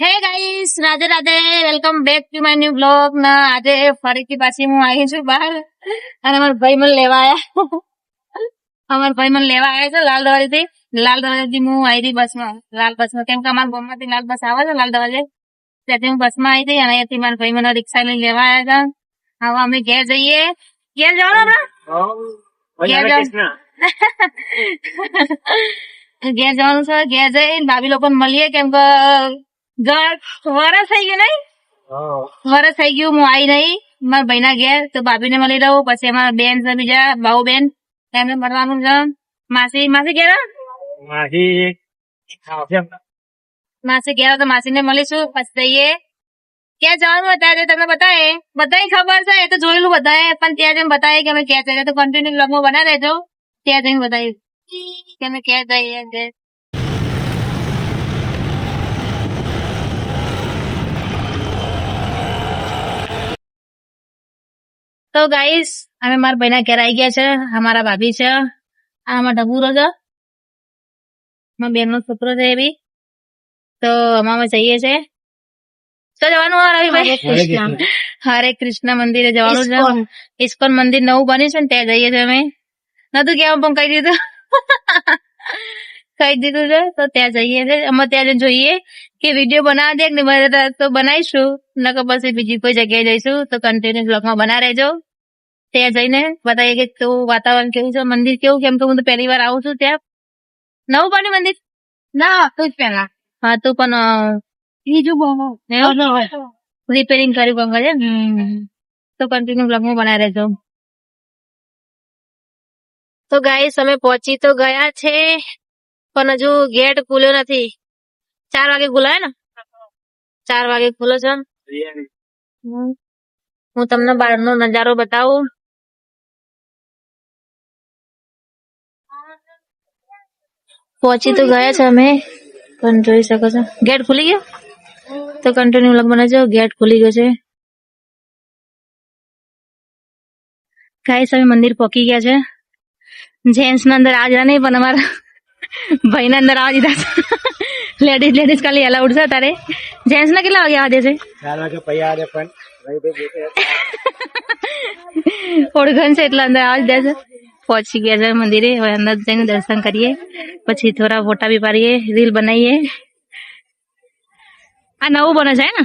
Hey guys Radhe Radhe welcome back to my new blog. ના આજે ફરીથી પાછી હું આવી છું બહાર અને અમારા ભાઈ મને લેવા આવ્યા અમારા ભાઈ મને લેવા આવ્યા છે લાલ દરવાજે થી લાલ દવાજી થી હું આવી હતી બસમાં. લાલ બસમાં. કેમ કે અમારા ગામમાંથી લાલ બસ આવે છે લાલ દરવાજે ત્યાંથી હું બસમાં આવી હતી અને અહીંયાથી મારા ભાઈ મને રિક્ષા લઈને લેવા આવ્યા હતા. હવે અમે ઘેર જઈએ. ઘેર જવાનું ઘેર જવાનું છે ઘેર જઈને ભાભી લોકોને મળીએ. કેમ કે વરસ થઈ ગયું નઈ વરસ થઈ ગયું હું આવી નઈ મારા ભાઈના ઘેર તો ભાભીને મળી રહું. પછી અમારા બેન છે બીજા ભાઉ બેન એમને મળવાનું છે. માસી માસી ઘેર? માસી ઘેર તો તો માસીને મળીશું. પછી જઈએ. ક્યાં જવાનું અત્યારે તમને બતાવે બધા ખબર છે એ તો જોયેલું બધાએ. પણ ત્યાં જઈને બતાવે કે અમે ક્યાં જઈએ તો કન્ટિન્યુ બ્લોગમાં બના રહેજો ત્યાં જઈને બતાવ્યું કે અમે ક્યાં જઈએ તો ગાઈસ અમે મારા ભાઈના ઘેર આવી ગયા છે અમારા ભાભી છે આ અમારા ઢબુરો છે. મારા બેન નો છોકરો છે એ બી. તો અમે જઈએ છે. તો જવાનું રવિભાઈ કૃષ્ણ. હરે કૃષ્ણ મંદિરે જવાનું છે. ઇસ્કોન. મંદિર નવું બન્યું છે ને ત્યાં જઈએ છીએ અમે. નતું કેવું પણ કહી દીધું. કહી દીધું છે તો ત્યાં જઈએ છે. અમે ત્યાં જોઈએ કે વીડિયો બનાવી દે ને મારે તો બનાવીશું. નકર પછી બીજી કોઈ જગ્યાએ જઈશું તો કન્ટિન્યુ બ્લોગમાં બના રહેજો. ત્યાં જઈને બતાવીએ કે કેવું વાતાવરણ કેવું છે મંદિર કેવું કેમ કે હું તો પહેલી વાર આવું છું ત્યાં. નવું બન્યું મંદિર? ના તું જ પેલા હા તો પણ બીજું બહુ રિપેરિંગ કર્યું પંકજ તો કન્ટિન્યુ બ્લોગમાં બનાવી રહેજો. તો ગાઈસ અમે પહોંચી તો ગયા છે. પણ હજુ ગેટ ખુલ્યો નથી. ચાર વાગે ખુલાય ને? ચાર વાગે ખુલ્લો છે હું તમને બહારનો નજારો બતાવું. પહોંચી તો ગયા છે અમે પણ જોઈ શકો છો. ગેટ ખુલી ગયો? તો કન્ટિન્યુ લગ બનાવજો ગેટ ખુલી ગયો છે. ગાઈસ અમે મંદિર પહોંચી ગયા છે. જેન્ટ્સ ના અંદર આજ નહીં પણ અમારા ભાઈ ના અંદર આવવા દીધા છે લેડીઝ લેડીઝ ખાલી અલાઉડ છે તારે જેન્ટ્સ ના કેટલા વાગે આવવા દે છે ઓળખણ છે એટલે અંદર આવવા જ દે છે પહોંચી ગયા છે મંદિરે હવે અંદર જઈને દર્શન કરીએ પછી થોડા ફોટા બી પાડીએ રીલ બનાવીએ આ નવું બને છે હે ને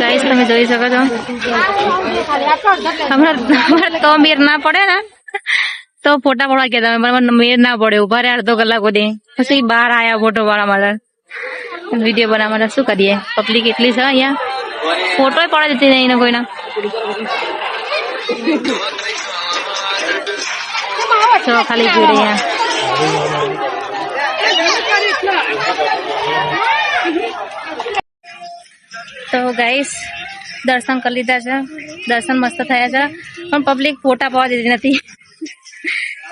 ગાઈસ તમે જોઈ શકો છો. હમણાં અમીર ના પડે ને. તો ફોટા પડવા ગયા તમે બરાબર મેર ના પડે. ઊભા રહ્યા અડધો કલાક સુધી. પછી બહાર આયા ફોટો વાળા માટે. વીડિયો બનાવવા માટે શું કરીએ? પબ્લિક એટલી છે અહીંયા? ફોટો પડે જતી નહીં ને કોઈના. તો ખાલી ભીડ અહીંયા તો ગાઈસ દર્શન કરી લીધા છે. દર્શન મસ્ત થયા છે. પણ પબ્લિક ફોટા પાવા દીધી નથી.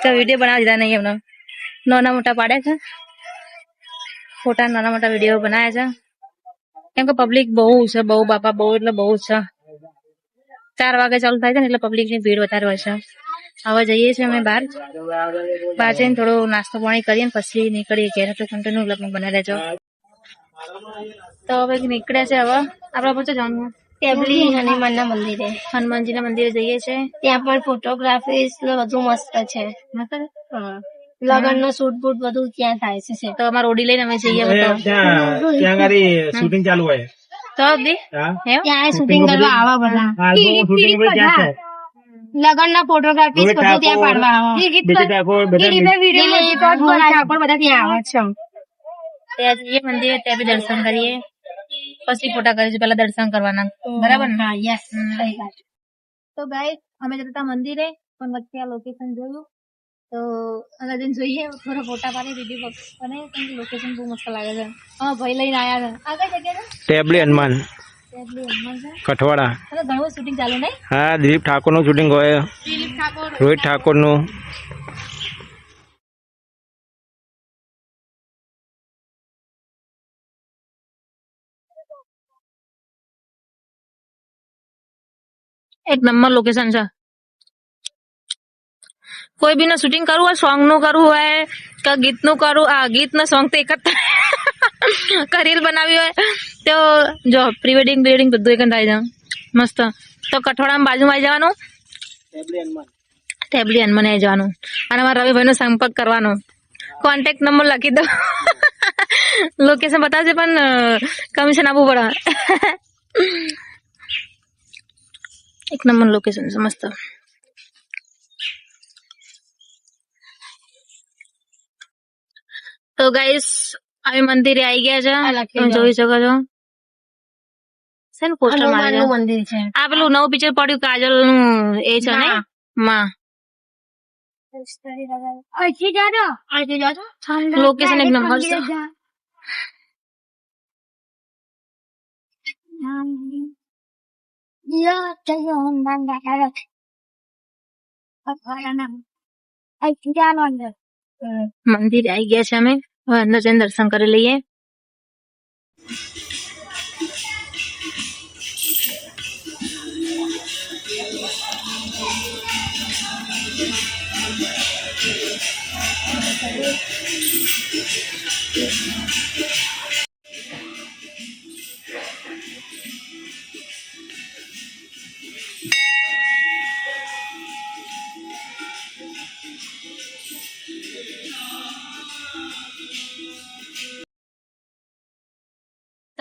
તો વીડિયો બનાવી દીધા નહીં એમનો નાના મોટા પાડે છે ફોટા નાના મોટા વીડિયો બનાવ્યા છે કેમ કે પબ્લિક બહુ છે બહુ બાપા બહુ એટલે બહુ છે ચાર વાગે ચાલુ થાય છે ને એટલે પબ્લિકની ભીડ વધારે હોય છે હવે જઈએ છીએ અમે બહાર બહાર જઈને થોડો નાસ્તો પાણી કરીએ પછી નીકળીએ ઘેર તો કન્ટિન્યુ લગ્ન બનાવી રહેજો તો હવે નીકળ્યા છે હવે આપડે પછી જવાનું ટેબલી હનુમાનના મંદિરે. હનુમાનજીના મંદિરે જઈએ છે ત્યાં પણ ફોટોગ્રાફી બધું મસ્ત છે. લગન નો શૂટ બૂટ બધું ત્યાં થાય છે તો અમારે ઓડી લઈને અમે જઈએ ત્યાં શૂટિંગ ચાલુ હોય. તો દી ત્યાં શૂટિંગ કરવા આવા બધા. લગન ના ફોટોગ્રાફી બધું ત્યાં પાડવા આવે. બધા ત્યાં આવે છે. ત્યાં જઈએ મંદિરે ત્યાં બી દર્શન કરીએ. પછી ફોટા કરીશું પેલા દર્શન કરવાના બરાબર ને હા યસ સહી વાત તો ગાઈસ અમે જતા હતા મંદિરે પણ વચ્ચે આ લોકેશન જોયું તો આગળ જઈને જોઈએ થોડા ફોટા પાડી વીડિયો અને લોકેશન બહુ મસ્ત લાગે છે હા ભાઈ લઈને આયા છે આ કઈ જગ્યા છે ટેબલી હનુમાન એટલી હનુમાન છે કઠવાડા અને ઘણું શૂટિંગ ચાલુ નહીં હા દિલીપ ઠાકોરનું શૂટિંગ હોય દિલીપ ઠાકોર રોહિત ઠાકોરનું એક નંબર લોકેશન છે. કોઈ બી શૂટિંગ કરવું હોય સોંગનું કરવું હોય કે ગીતનું કરવું આ ગીત ને સોંગ તો એક જ થાય રીલ બનાવી હોય તો જો પ્રી વેડિંગ વેડિંગ બધું એક થાય છે. મસ્ત. તો કઠોળામાં બાજુમાં આવી જવાનું. ટેબલી હનુમાન આવી જવાનું. અને અમારા રવિભાઈ નો સંપર્ક કરવાનો. કોન્ટેક્ટ નંબર લખી દો. લોકેશન બતાવશે પણ કમિશન આપવું પડે. એક નંબર લોકેશન છે મસ્ત તો ગાઈસ અમે મંદિરે આવી ગયા છે તમે જોઈ શકો છો શેનું પોસ્ટર મંદિર છે આ પેલું નવું પિક્ચર પડ્યું કાજલનું એ છે ને માં લોકેશન એક નંબર અહીંથી જાજો લોકેશન એક નંબર છે મંદિર આવી ગયા છે અમે. હવે અંદર જઈને દર્શન કરી લઈએ.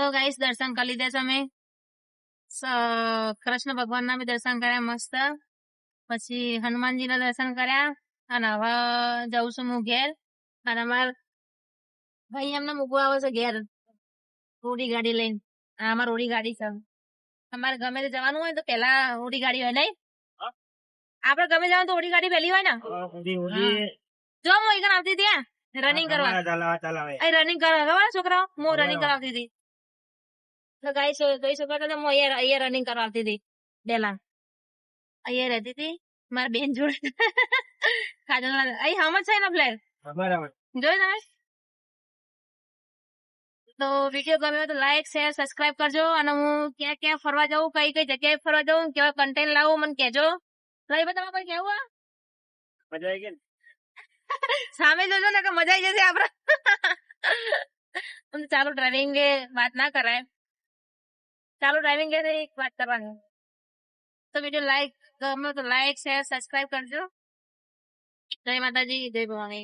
તો ગાઈસ દર્શન કરી લીધા છે અમે. કૃષ્ણ ભગવાન ના બી દર્શન કર્યા મસ્ત. પછી હનુમાનજી ના દર્શન કર્યા અને હવે જઉં છું હું ઘેર. અને અમાર ભાઈ એમને મૂકવા આવે છે ઘેર. ઓડી ગાડી લઈને. આ અમાર ઓડી ગાડી છે. અમારે ગમે તે જવાનું હોય તો પેલા ઓડી ગાડી હોય નહીં? આપડે ગમે જવાનું તો ઓડી ગાડી પેલી હોય ને? જો હું એક આવતી હતી રનિંગ કરવા. રનિંગ કરવા ખબર છોકરાઓ? હું રનિંગ કરાવતી હતી. તો ગાઈ છો ગઈ શકો તો હું અહીંયા અહીંયા રનિંગ કરવા આવતી હતી. પેલા અહીંયા રહેતી હતી. મારા બેન જોડે. કાજલ અહીં હમ જ છે ને ફ્લેટ જોયું તમે? તો વીડિયો ગમ્યો તો લાઈક શેર સબસ્ક્રાઇબ કરજો અને હું ક્યાં ક્યાં ફરવા જાઉં કઈ કઈ જગ્યાએ ફરવા જાઉં કેવા કન્ટેન્ટ લાવું મને કહેજો. રવિભાઈ તમારે કોઈ કેવું સામે જોજો ને કે મજા આવી જશે આપડે. ચાલો ચાલુ ડ્રાઇવિંગ વાત ના કરાય. ચાલુ ડ્રાઇવિંગ એ એક વાત કરવાની. તો વીડિયો લાઈક ગમે તો લાઈક શેર સબસ્ક્રાઇબ કરજો. જય માતાજી, જય ભવાની.